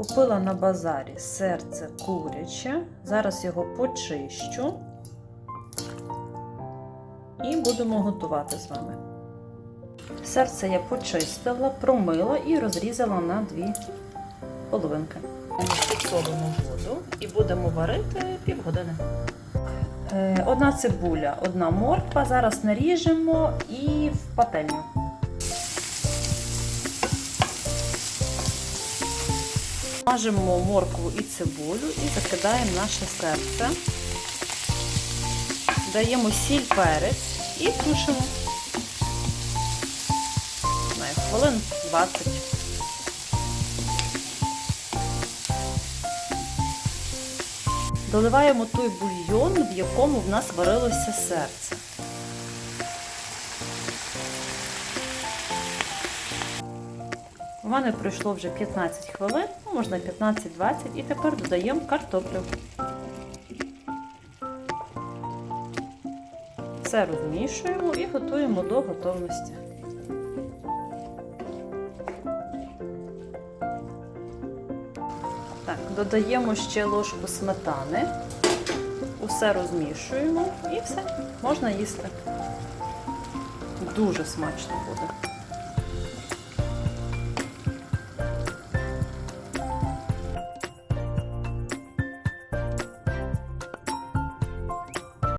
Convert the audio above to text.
Купила на базарі серце куряче. Зараз його почищу. І будемо готувати з вами. Серце я почистила, промила і розрізала на дві половинки. Підсолимо воду і будемо варити півгодини. Е, Одна цибуля, одна морква. Зараз наріжемо і в пательню. Мажемо моркву і цибулю і закидаємо наше серце. Даємо сіль перець і тушимо. Знаю, хвилин 20. Доливаємо той бульйон, в якому в нас варилося серце. У мене пройшло вже 15 хвилин, ну, можна 15-20, і тепер додаємо картоплю. Все розмішуємо і готуємо до готовності. Так, додаємо ще ложку сметани. Усе розмішуємо і все, можна їсти. Дуже смачно буде.